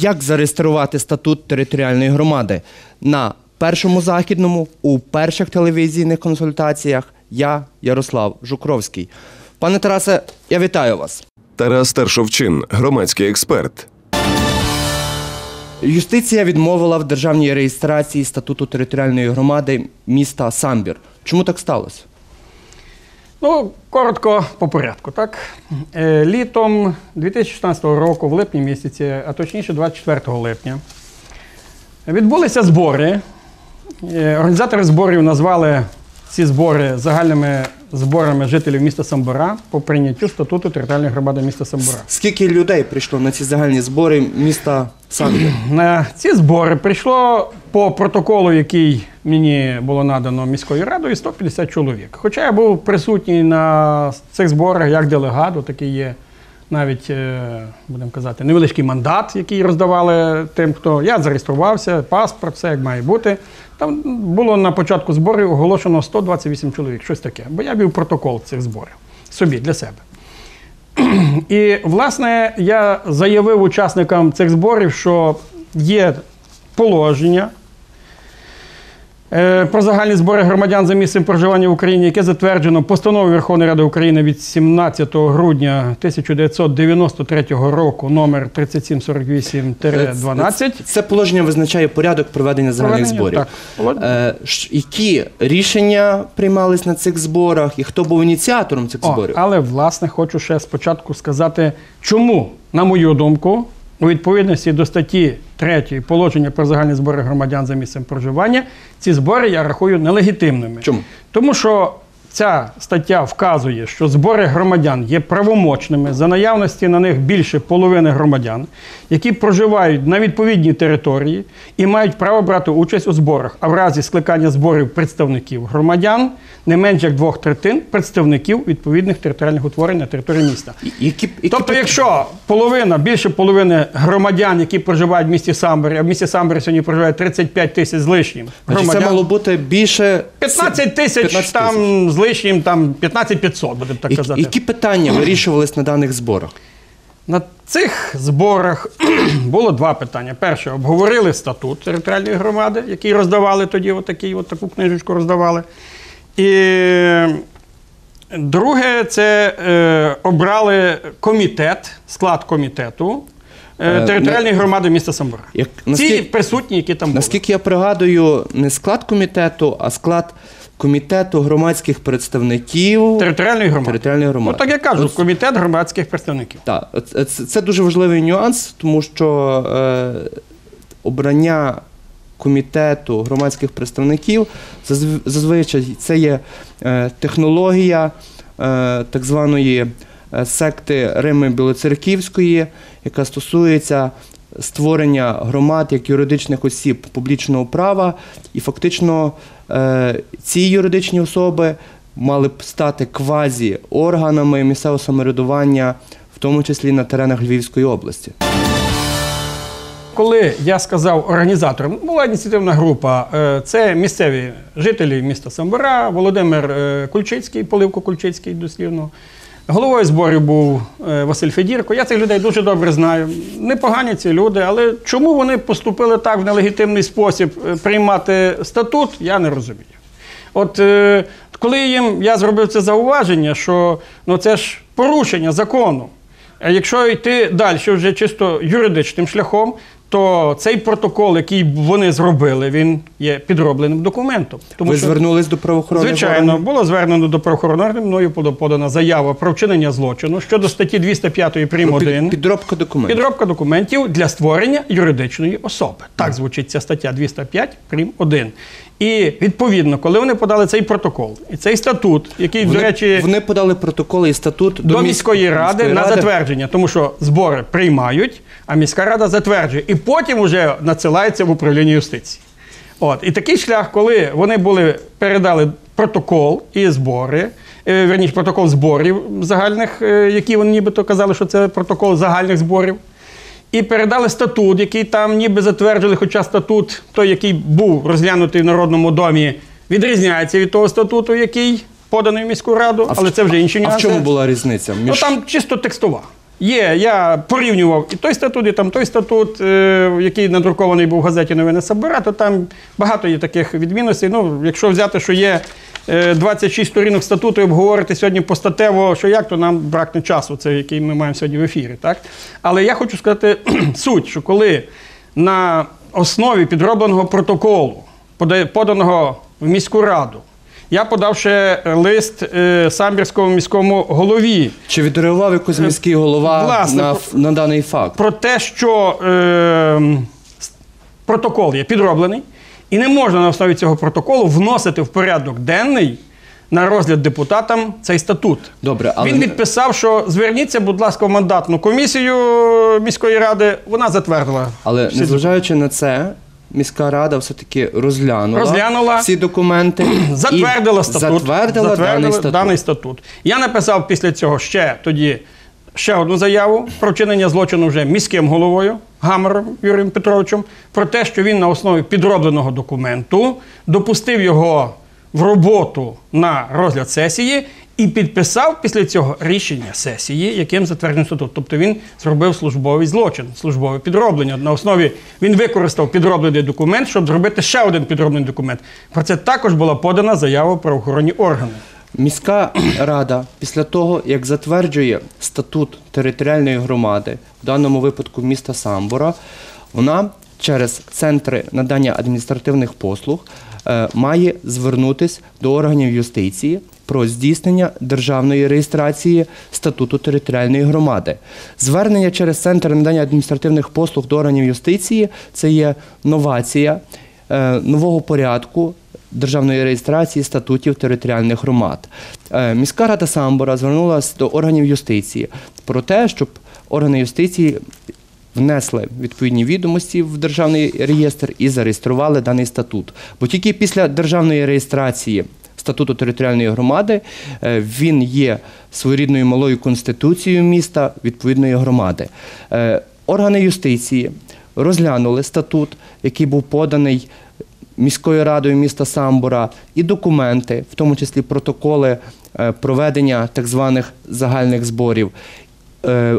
Як зареєструвати статут територіальної громади на першому західному у перших телевізійних консультаціях? Я Ярослав Жукровський. Пане Тарасе, я вітаю вас. Тарас Старшовчин, громадський експерт. Юстиція відмовила в державній реєстрації статуту територіальної громади міста Самбір. Чому так сталося? Ну, коротко по порядку. Так? Е, Літом 2016 року, в липні місяці, а точніше 24 липня, відбулися збори. Е, Організатори зборів назвали ці збори загальними зборами жителів міста Самбора по прийняттю статуту територіальної громади міста Самбора. Скільки людей прийшло на ці загальні збори міста Самбір? На ці збори прийшло по протоколу, який мені було надано міською радою, 150 чоловік. Хоча я був присутній на цих зборах як делегат, такий є навіть, е, будемо казати, невеличкий мандат, який роздавали тим, хто я зареєструвався, паспорт, все як має бути. Там було на початку зборів оголошено 128 чоловік, щось таке. Бо я вів протокол цих зборів собі для себе. І, власне, я заявив учасникам цих зборів, що є положення про загальні збори громадян за місцем проживання в Україні, яке затверджено постановою Верховної Ради України від 17 грудня 1993 року номер 3748-12. Це положення визначає порядок проведення загальних зборів. так. Е, які рішення приймались на цих зборах і хто був ініціатором цих О, зборів? але власне хочу ще спочатку сказати, чому, на мою думку, у відповідності до статті 3 положення про загальні збори громадян за місцем проживання, ці збори я рахую нелегітимними. Чому? Тому що ця стаття вказує, що збори громадян є правомочними. За наявності на них більше половини громадян, які проживають на відповідній території і мають право брати участь у зборах, а в разі скликання зборів представників громадян не менш як двох третин представників відповідних територіальних утворень на території міста. Які, які Тобто, якщо половина, більше половини громадян, які проживають в місті Самбері, а в місті Самбері сьогодні проживає 35 тисяч з лишнім Значить, це мало бути більше 15 тисяч там з лишнім, там 15 500, будемо так казати. Які питання вирішувались на даних зборах? На цих зборах було два питання. Перше, обговорили статут територіальної громади, який роздавали тоді, отакий, от таку книжечку роздавали. І друге, це е, обрали комітет, склад комітету територіальної громади міста Самбора. Як- Ці присутні, які там були. Наскільки я пригадую, не склад комітету, а склад комітету громадських представників Територіальної громади. територіальної громади. Ну, так я кажу, От комітет громадських представників. Так, це, це, це дуже важливий нюанс, тому що е, обрання комітету громадських представників зазв- зазвичай це є е, технологія е, так званої е, секти Рими Білоцерківської, яка стосується створення громад як юридичних осіб публічного права, і фактично е, ці юридичні особи мали б стати квазі-органами місцевого самоврядування, в тому числі на теренах Львівської області. Коли я сказав організаторам, була ініціативна група, е, це місцеві жителі міста Самбора, Володимир е, Кульчицький, Поливко Кульчицький, дослівно. Головою зборів був е, Василь Федірко. Я цих людей дуже добре знаю. Непогані ці люди, але чому вони поступили так в нелегітимний спосіб е, приймати статут, я не розумію. От е, коли їм я зробив це зауваження, що ну це ж порушення закону. А якщо йти далі вже чисто юридичним шляхом, то цей протокол, який вони зробили, він є підробленим документом. Тому Ви що, звернулись до правоохоронних звичайно, органів? було звернено до правоохоронних органів, мною подана заява про вчинення злочину щодо статті 205 прим. 1. підробка документів. Підробка документів для створення юридичної особи. Так звучить ця стаття 205 прим. 1. І відповідно, коли вони подали цей протокол і цей статут, який, Вони, до речі, вони подали протоколи і статут до міс- міської ради міської на затвердження, тому що збори приймають, а міська рада затверджує. І потім вже надсилається в управління юстиції. От. І такий шлях, коли вони були, передали протокол і збори, е, верніше, протокол зборів загальних, е, які вони нібито казали, що це протокол загальних зборів. І передали статут, який там ніби затверджували, хоча статут, той, який був розглянутий в Народному домі, відрізняється від того статуту, який поданий в міську раду, але це вже інші А в чому була різниця? Ну там чисто текстова. Є, я порівнював і той статут, і там той статут, е, який надрукований був в газеті Новини Сабира, то там багато є таких відмінностей. Ну, якщо взяти, що є е, 26 сторінок статуту і обговорити сьогодні постатево, що як, то нам бракне часу, це який ми маємо сьогодні в ефірі. Так? Але я хочу сказати суть, що коли на основі підробленого протоколу, пода- поданого в міську раду, я подав ще лист е, самбірському міському голові Чи відреагував якось міський голова власне, на, ф- на даний факт? про те, що е, с- протокол є підроблений, і не можна на основі цього протоколу вносити в порядок денний на розгляд депутатам цей статут. Добре, але Він відписав, що зверніться, будь ласка, в мандатну комісію міської ради. Вона затвердила. Але незважаючи на це, міська рада все-таки розглянула, Розглянула. всі документи затвердила і статут. Затвердила, даний статут. даний статут. Я написав після цього ще тоді ще одну заяву про вчинення злочину вже міським головою Гамером Юрієм Петровичем про те, що він на основі підробленого документу допустив його в роботу на розгляд сесії. І підписав після цього рішення сесії, яким затверджений статут. Тобто він зробив службовий злочин, службове підроблення. На основі він використав підроблений документ, щоб зробити ще один підроблений документ. Про це також була подана заява в правоохоронні органи. Міська рада після того, як затверджує статут територіальної громади, в даному випадку міста Самбора, вона через центри надання адміністративних послуг е, має звернутися до органів юстиції про здійснення державної реєстрації статуту територіальної громади. Звернення через центр надання адміністративних послуг до органів юстиції це є новація е, нового порядку державної реєстрації статутів територіальних громад. Е, Міська рада Самбора звернулася до органів юстиції про те, щоб органи юстиції внесли відповідні відомості в державний реєстр і зареєстрували даний статут. Бо тільки після державної реєстрації статуту територіальної громади е, він є своєрідною малою конституцією міста відповідної громади. Е, Органи юстиції розглянули статут, який був поданий міською радою міста Самбора, і документи, в тому числі протоколи е, проведення так званих загальних зборів.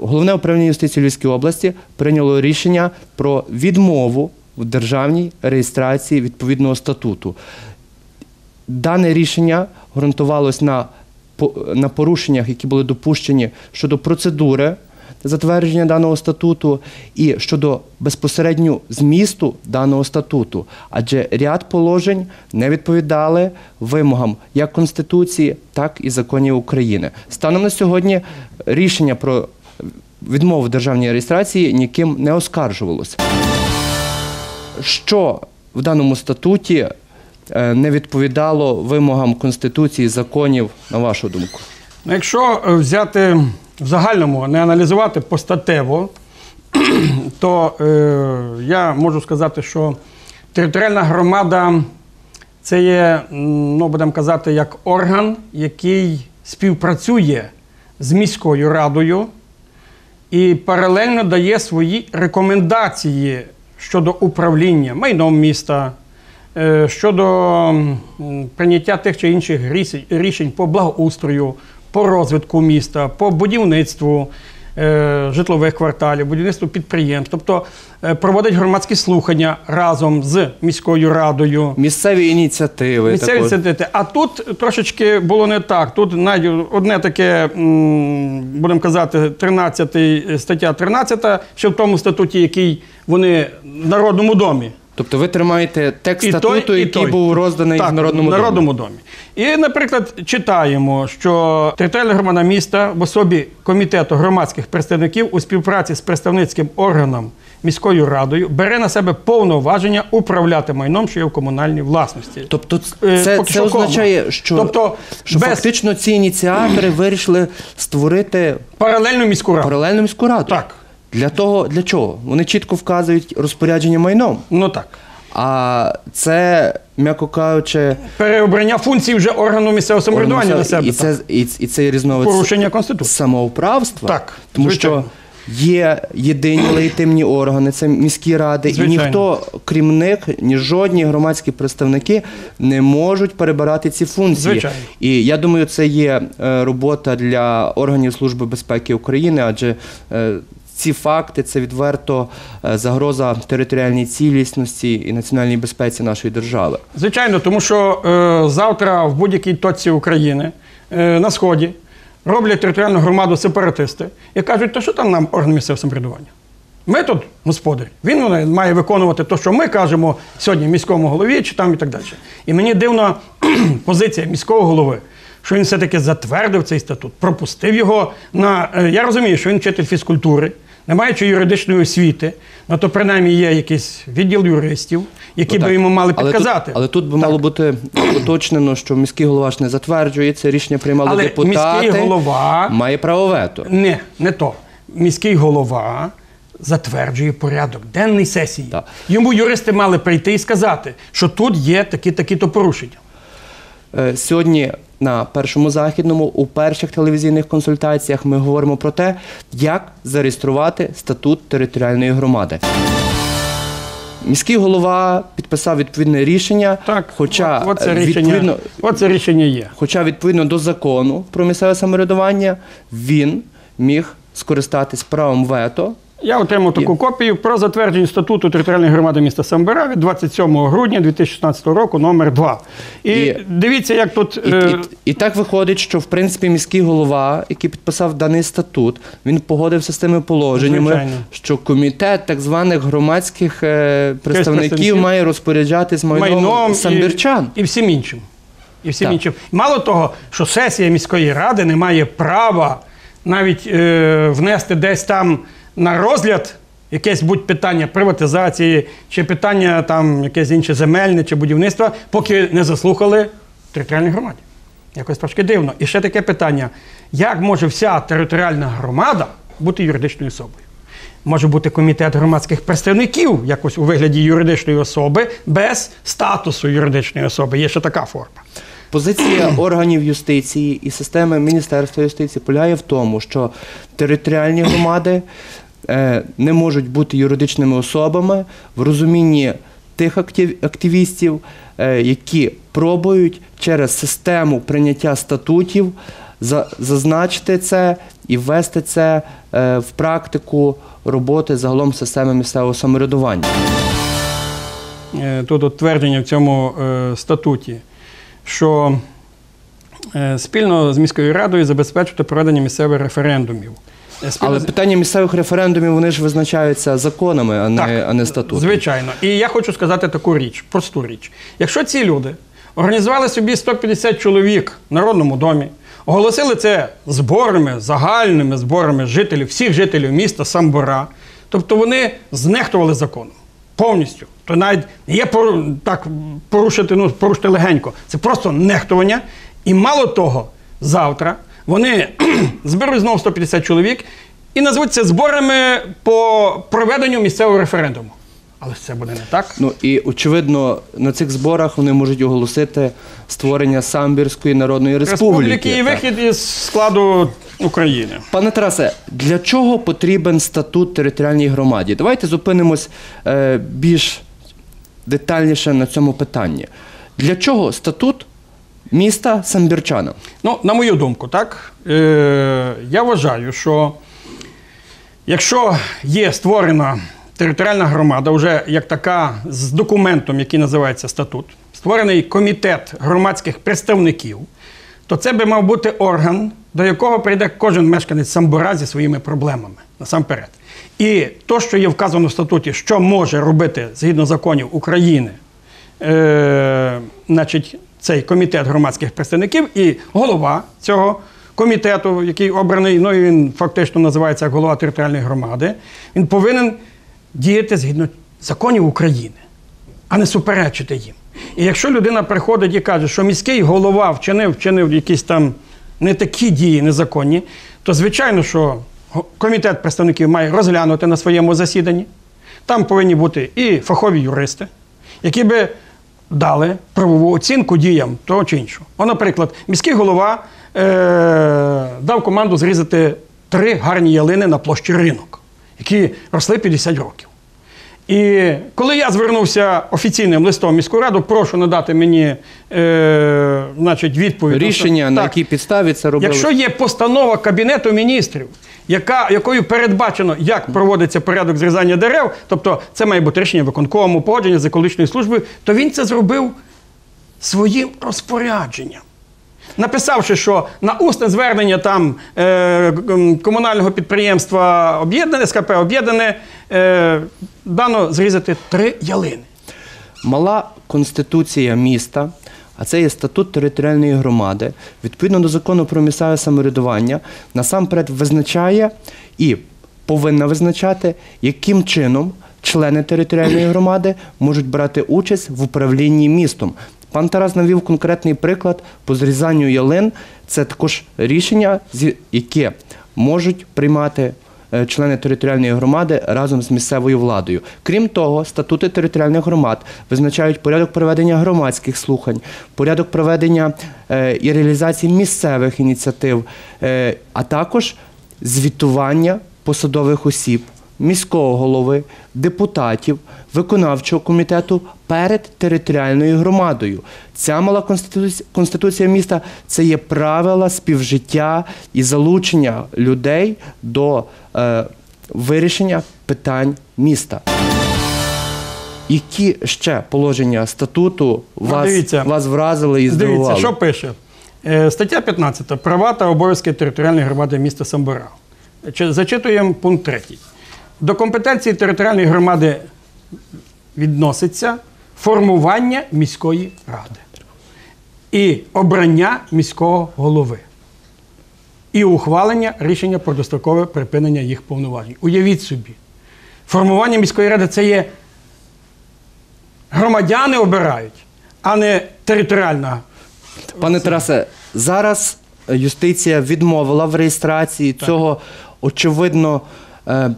Головне управління юстиції Львівської області прийняло рішення про відмову в державній реєстрації відповідного статуту. Дане рішення ґрунтувалось на, на порушеннях, які були допущені щодо процедури затвердження даного статуту і щодо безпосередньо змісту даного статуту, адже ряд положень не відповідали вимогам як Конституції, так і законів України. Станом на сьогодні рішення про відмову державній реєстрації ніким не оскаржувалося. Що в даному статуті не відповідало вимогам Конституції, законів, на вашу думку? Ну, якщо е, взяти в загальному, не аналізувати постатево, то е, я можу сказати, що територіальна громада це є, ну, будемо казати, як орган, який співпрацює з міською радою і паралельно дає свої рекомендації щодо управління майном міста, е, щодо прийняття тих чи інших рішень- по благоустрою, по розвитку міста, по будівництву е, житлових кварталів, будівництву підприємств, тобто е, проводить громадські слухання разом з міською радою. Місцеві ініціативи. Місцеві ініціативи. А тут трошечки було не так. Тут навіть одне таке, будемо казати, 13 стаття 13, ще в тому статуті, який вони в Народному домі. Тобто ви тримаєте текст І той, і який той. був розданий так, в Народному, в домі. Народному домі. І, наприклад, читаємо, що територіальна громада міста в особі комітету громадських представників у співпраці з представницьким органом міською радою бере на себе повноваження управляти майном, що є в комунальній власності. Тобто Е, це, поки це означає, що, Тобто що без- фактично ці ініціатори вирішили створити Паралельну міську раду. паралельну міську раду. Так. Для того, для чого? Вони чітко вказують розпорядження майном. Ну так. А це, м'яко кажучи, Переобрання функцій вже органу місцевого самоврядування на себе. і це, і, і це різновид Порушення Конституції. самоуправства. Так, тому звичайно. що Є єдині легітимні органи, це міські ради, Звичайно. і ніхто, крім них, ні жодні громадські представники не можуть перебирати ці функції. Звичайно. І я думаю, це є е, робота для органів Служби безпеки України, адже е, ці факти це відверто е, загроза територіальній цілісності і національній безпеці нашої держави. Звичайно, тому що е, завтра в будь-якій точці України е, на сході роблять територіальну громаду сепаратисти і кажуть, то що там нам орган місцевого самоврядування? Ми тут господар. Він е, має виконувати те, що ми кажемо сьогодні міському голові чи там і так далі. І мені дивна позиція міського голови, що він все-таки затвердив цей статут, пропустив його на. е, Я розумію, що він вчитель фізкультури, не маючи юридичної освіти, ну то принаймні є якийсь відділ юристів, які Ну, би йому мали але підказати. Тут, але тут би Так. мало бути уточнено, що міський голова ж не затверджує це рішення приймали Але депутати. міський голова- має право вето. Не, не то. Міський голова затверджує порядок денний сесії. Так. Йому юристи мали прийти і сказати, що тут є такі-такі-то порушення. Е, Сьогодні на першому західному у перших телевізійних консультаціях ми говоримо про те, як зареєструвати статут територіальної громади. Міський голова підписав відповідне рішення, Так, хоча, це е, рішення, відповідно, це рішення є. хоча відповідно до закону про місцеве самоврядування він міг скористатись правом вето Я отримав таку копію про затвердження статуту територіальної громади міста Самбира від 27 грудня 2016 року, номер 2. І, І- дивіться, як тут. І, е, і, і так виходить, що в принципі міський голова, який підписав даний статут, він погодився з тими положеннями, Звичайно. що комітет так званих громадських е, представників представників має розпоряджатись майном, майном самбірчан. І, і всім іншим. І всім Так. іншим. Мало того, що сесія міської ради не має права навіть е, внести десь там на розгляд якесь будь питання приватизації, чи питання там якесь інше земельне чи будівництва, поки не заслухали територіальній громаді. Якось трошки дивно. І ще таке питання: як може вся територіальна громада бути юридичною особою? Може бути комітет громадських представників якось у вигляді юридичної особи без статусу юридичної особи. Є ще така форма. Позиція органів юстиції і системи Міністерства юстиції полягає в тому, що територіальні громади не можуть бути юридичними особами в розумінні тих актив- активістів, е, які пробують через систему прийняття статутів зазначити це і ввести це е, в практику роботи загалом системи місцевого самоврядування. Е, Тут от твердження в цьому е, статуті, що е, спільно з міською радою забезпечити проведення місцевих референдумів. Е, Але питання місцевих референдумів вони ж визначаються законами, а не, а не статутом. Звичайно. І я хочу сказати таку річ, просту річ. Якщо ці люди організували собі 150 чоловік в Народному домі, оголосили це зборами, загальними зборами жителів, всіх жителів міста Самбора, тобто вони знехтували законом повністю. То навіть є пору- так порушити, ну, порушити легенько. Це просто нехтування. І мало того, завтра вони зберуть знову 150 чоловік і назвуть це зборами по проведенню місцевого референдуму. Але це буде не так. Ну і очевидно, на цих зборах вони можуть оголосити створення Самбірської народної республіки. Республіки і Так. вихід із складу України. Пане Тарасе, для чого потрібен статут територіальній громаді? Давайте зупинимось е, більш детальніше на цьому питанні. Для чого статут міста Самбірчана? Ну, на мою думку, так, е, я вважаю, що якщо є створена територіальна громада, вже як така з документом, який називається статут, створений комітет громадських представників, то це би мав бути орган, до якого прийде кожен мешканець Самбора зі своїми проблемами насамперед. І то, що є вказано в статуті, що може робити згідно законів України, е, значить, цей комітет громадських представників і голова цього комітету, який обраний, ну і він фактично називається голова територіальної громади, він повинен діяти згідно законів України, а не суперечити їм. І якщо людина приходить і каже, що міський голова вчинив, вчинив якісь там не такі дії незаконні, то звичайно, що комітет представників має розглянути на своєму засіданні. Там повинні бути і фахові юристи, які би дали правову оцінку діям того чи іншого. О, наприклад, міський голова е- дав команду зрізати три гарні ялини на площі ринок, які росли 50 років. І коли я звернувся офіційним листом міську раду, прошу надати мені е, значить, відповідь. Рішення, на якій підставі це робили. Якщо є постанова Кабінету міністрів, яка, якою передбачено, як проводиться порядок зрізання дерев, тобто це має бути рішення виконкому, погодження з екологічною службою, то він це зробив своїм розпорядженням. Написавши, що на усне звернення там е, комунального підприємства об'єднане, СКП об'єднане, е, дано зрізати три ялини. Мала конституція міста, а це є статут територіальної громади, відповідно до закону про місцеве самоврядування, насамперед визначає і повинна визначати, яким чином члени територіальної громади можуть брати участь в управлінні містом. Пан Тарас навів конкретний приклад по зрізанню ялин. Це також рішення, яке можуть приймати члени територіальної громади разом з місцевою владою. Крім того, статути територіальних громад визначають порядок проведення громадських слухань, порядок проведення е, і реалізації місцевих ініціатив, е, а також звітування посадових осіб. Міського голови, депутатів, виконавчого комітету перед територіальною громадою. Ця мала конституція, конституція міста це є правила співжиття і залучення людей до е, вирішення питань міста. Які ще положення статуту Ну, вас, дивіться. вас вразили і здивували? Дивіться, що пише. Е, Стаття 15. Права та обов'язки територіальної громади міста Самбора. Зачитуємо пункт 3. До компетенції територіальної громади відноситься формування міської ради і обрання міського голови. І ухвалення рішення про дострокове припинення їх повноважень. Уявіть собі, формування міської ради це є громадяни обирають, а не територіальна Пане Тарасе, зараз юстиція відмовила в реєстрації цього очевидно е,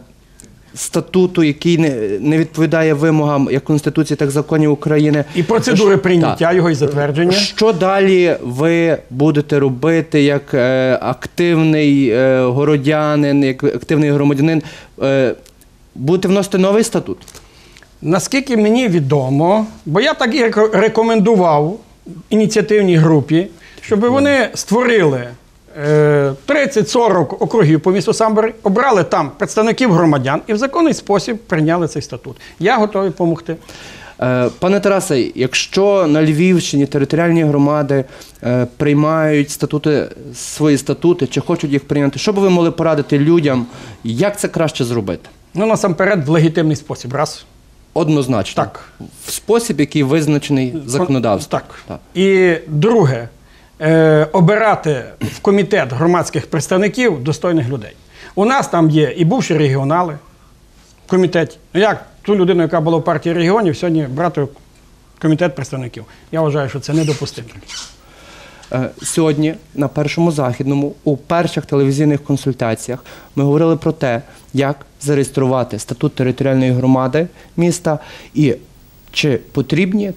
статуту, який не, не відповідає вимогам як Конституції, так і законів України. І процедури Ш- прийняття його і затвердження. Що далі ви будете робити як е, активний е, городянин, як активний громадянин? Е, будете вносити новий статут? Наскільки мені відомо, бо я так і рекомендував ініціативній групі, щоб вони створили 30-40 округів по місту Самбори, обрали там представників громадян і в законний спосіб прийняли цей статут. Я готовий допомогти. Е, Пане Тарасе, якщо на Львівщині територіальні громади е, приймають статути, свої статути, чи хочуть їх прийняти, що би ви могли порадити людям, як це краще зробити? Ну, насамперед, в легітимний спосіб. Раз. Однозначно. Так. В спосіб, який визначений законодавством. Так. І друге, е, обирати в комітет громадських представників достойних людей. У нас там є і бувші регіонали в комітеті. Ну як ту людину, яка була в партії регіонів, сьогодні брати комітет представників. Я вважаю, що це недопустимо. Е, Сьогодні на першому західному у перших телевізійних консультаціях ми говорили про те, як зареєструвати статут територіальної громади міста і чи потрібні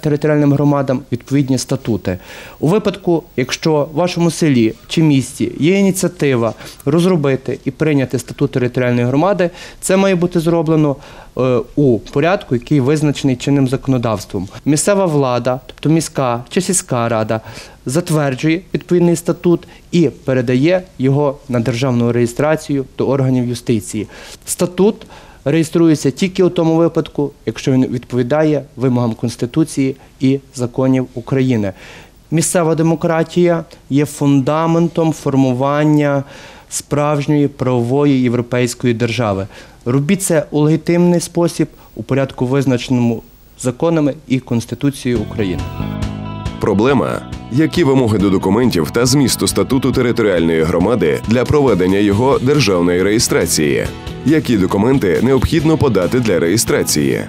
територіальним громадам відповідні статути. У випадку, якщо в вашому селі чи місті є ініціатива розробити і прийняти статут територіальної громади, це має бути зроблено е, у порядку, який визначений чинним законодавством. Місцева влада, тобто міська чи сільська рада, затверджує відповідний статут і передає його на державну реєстрацію до органів юстиції. Статут реєструється тільки у тому випадку, якщо він відповідає вимогам Конституції і законів України. Місцева демократія є фундаментом формування справжньої правової європейської держави. Робіть це у легітимний спосіб, у порядку визначеному законами і Конституцією України. Проблема які вимоги до документів та змісту статуту територіальної громади для проведення його державної реєстрації, які документи необхідно подати для реєстрації,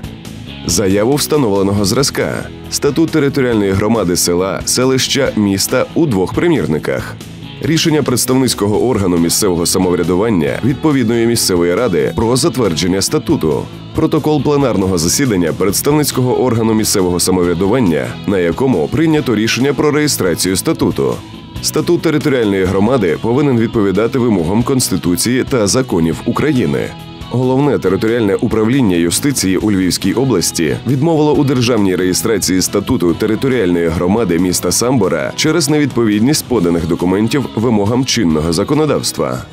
заяву встановленого зразка, статут територіальної громади села, селища, міста у двох примірниках. Рішення представницького органу місцевого самоврядування відповідної місцевої ради про затвердження статуту, протокол пленарного засідання представницького органу місцевого самоврядування, на якому прийнято рішення про реєстрацію статуту, Статут територіальної громади повинен відповідати вимогам Конституції та законів України. Головне територіальне управління юстиції у Львівській області відмовило у державній реєстрації статуту територіальної громади міста Самбора через невідповідність поданих документів вимогам чинного законодавства.